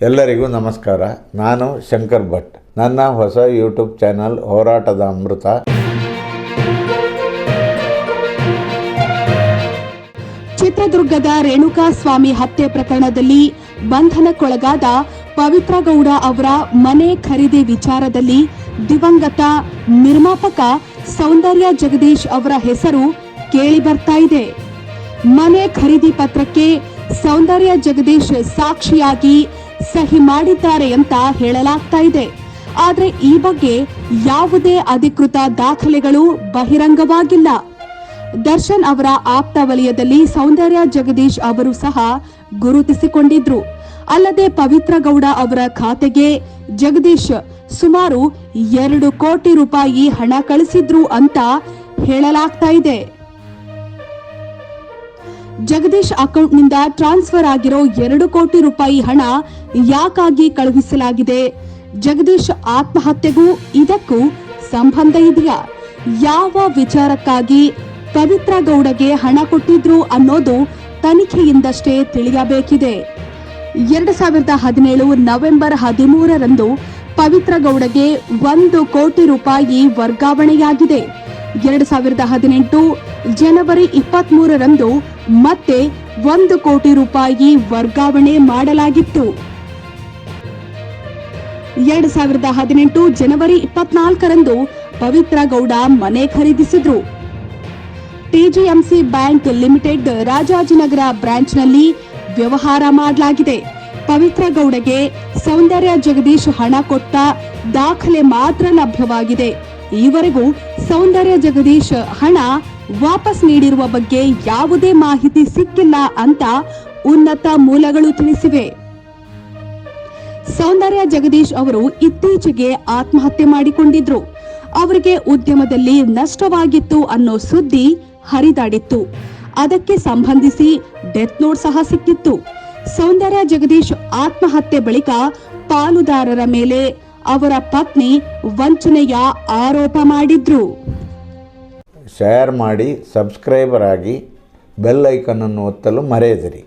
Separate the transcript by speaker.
Speaker 1: ಎಲ್ಲರಿಗೂ ನಮಸ್ಕಾರ. ನಾನು ಶಂಕರ್ ಭಟ್. ನನ್ನ ಹೊಸ ಯೂಟ್ಯೂಬ್ ಚಾನಲ್ ಹೋರಾಟದ ಅಮೃತ.
Speaker 2: ಚಿತ್ರದುರ್ಗದ ರೇಣುಕಾ ಸ್ವಾಮಿ ಹತ್ಯೆ ಪ್ರಕರಣದಲ್ಲಿ ಬಂಧನಕ್ಕೊಳಗಾದ ಪವಿತ್ರ ಗೌಡ ಅವರ ಮನೆ ಖರೀದಿ ವಿಚಾರದಲ್ಲಿ ದಿವಂಗತ ನಿರ್ಮಾಪಕ ಸೌಂದರ್ಯ ಜಗದೀಶ್ ಅವರ ಹೆಸರು ಕೇಳಿ ಬರ್ತಾ ಇದೆ. ಮನೆ ಖರೀದಿ ಪತ್ರಕ್ಕೆ ಸೌಂದರ್ಯ ಜಗದೀಶ್ ಸಾಕ್ಷಿಯಾಗಿ ಸಹಿ ಮಾಡಿದ್ದಾರೆ ಅಂತ ಹೇಳಲಾಗ್ತಾ ಇದೆ. ಆದರೆ ಈ ಬಗ್ಗೆ ಯಾವುದೇ ಅಧಿಕೃತ ದಾಖಲೆಗಳು ಬಹಿರಂಗವಾಗಿಲ್ಲ. ದರ್ಶನ್ ಅವರ ಆಪ್ತ ವಲಯದಲ್ಲಿ ಸೌಂದರ್ಯ ಜಗದೀಶ್ ಅವರು ಸಹ ಗುರುತಿಸಿಕೊಂಡಿದ್ರು. ಅಲ್ಲದೆ ಪವಿತ್ರ ಗೌಡ ಅವರ ಖಾತೆಗೆ ಜಗದೀಶ್ ಸುಮಾರು ಎರಡು ಕೋಟಿ ರೂಪಾಯಿ ಹಣ ಕಳಿಸಿದ್ರು ಅಂತ ಹೇಳಲಾಗ್ತಾ ಇದೆ. ಜಗದೀಶ್ ಅಕೌಂಟ್ನಿಂದ ಟ್ರಾನ್ಸ್ಫರ್ ಆಗಿರೋ ಎರಡು ಕೋಟಿ ರೂಪಾಯಿ ಹಣ ಯಾಕಾಗಿ ಕಳುಹಿಸಲಾಗಿದೆ? ಜಗದೀಶ್ ಆತ್ಮಹತ್ಯೆಗೂ ಇದಕ್ಕೂ ಸಂಬಂಧ ಇದೆಯಾ? ಯಾವ ವಿಚಾರಕ್ಕಾಗಿ ಪವಿತ್ರ ಗೌಡಗೆ ಹಣ ಕೊಟ್ಟಿದ್ರು ಅನ್ನೋದು ತನಿಖೆಯಿಂದಷ್ಟೇ ತಿಳಿಯಬೇಕಿದೆ. ಎರಡು ಸಾವಿರದ ಹದಿನೇಳು ನವೆಂಬರ್ ಹದಿಮೂರರಂದು ಪವಿತ್ರ ಗೌಡಗೆ ಒಂದು ಕೋಟಿ ರೂಪಾಯಿ ವರ್ಗಾವಣೆಯಾಗಿದೆ. ಎರಡು ಸಾವಿರದ ಹದಿನೆಂಟು ಜನವರಿ ಇಪ್ಪತ್ಮೂರರಂದು ಮತ್ತೆ ಒಂದು ಕೋಟಿ ರೂಪಾಯಿ ವರ್ಗಾವಣೆ ಮಾಡಲಾಗಿತ್ತು. ಎರಡ್ ಸಾವಿರದ ಹದಿನೆಂಟು ಜನವರಿ ಇಪ್ಪತ್ನಾಲ್ಕರಂದು ಪವಿತ್ರ ಗೌಡ ಮನೆ ಖರೀದಿಸಿದ್ರು. ಟಿಜಿಎಂಸಿ ಬ್ಯಾಂಕ್ ಲಿಮಿಟೆಡ್ ರಾಜಾಜಿನಗರ ಬ್ರಾಂಚ್ನಲ್ಲಿ ವ್ಯವಹಾರ ಮಾಡಲಾಗಿದೆ. ಪವಿತ್ರ ಗೌಡಗೆ ಸೌಂದರ್ಯ ಜಗದೀಶ್ ಹಣ ಕೊಟ್ಟ ದಾಖಲೆ ಮಾತ್ರ ಲಭ್ಯವಾಗಿದೆ. ಈವರೆಗೂ ಸೌಂದರ್ಯ ಜಗದೀಶ್ ಹಣ ವಾಪಸ್ ನೀಡಿರುವ ಬಗ್ಗೆ ಯಾವುದೇ ಮಾಹಿತಿ ಸಿಕ್ಕಿಲ್ಲ ಅಂತ ಉನ್ನತ ಮೂಲಗಳು ತಿಳಿಸಿವೆ. ಸೌಂದರ್ಯ ಜಗದೀಶ್ ಅವರು ಇತ್ತೀಚೆಗೆ ಆತ್ಮಹತ್ಯೆ ಮಾಡಿಕೊಂಡಿದ್ರು. ಅವರಿಗೆ ಉದ್ಯಮದಲ್ಲಿ ನಷ್ಟವಾಗಿತ್ತು ಅನ್ನೋ ಸುದ್ದಿ ಹರಿದಾಡಿತ್ತು. ಅದಕ್ಕೆ ಸಂಬಂಧಿಸಿ ಡೆತ್ ನೋಟ್ ಸಹ ಸಿಕ್ಕಿತ್ತು. ಸೌಂದರ್ಯ ಜಗದೀಶ್ ಆತ್ಮಹತ್ಯೆ ಬಳಿಕ ಪಾಲುದಾರರ ಮೇಲೆ ಅವರ ಪತ್ನಿ ವಂಚನೆಯ ಆರೋಪ ಮಾಡಿದ್ರು.
Speaker 1: ಶೇರ್ ಮಾಡಿ ಸಬ್ಸ್ಕ್ರೈಬರ್ ಆಗಿ ಬೆಲ್ ಅನ್ನು ಒತ್ತಲು ಮರೆಯದಿರಿ.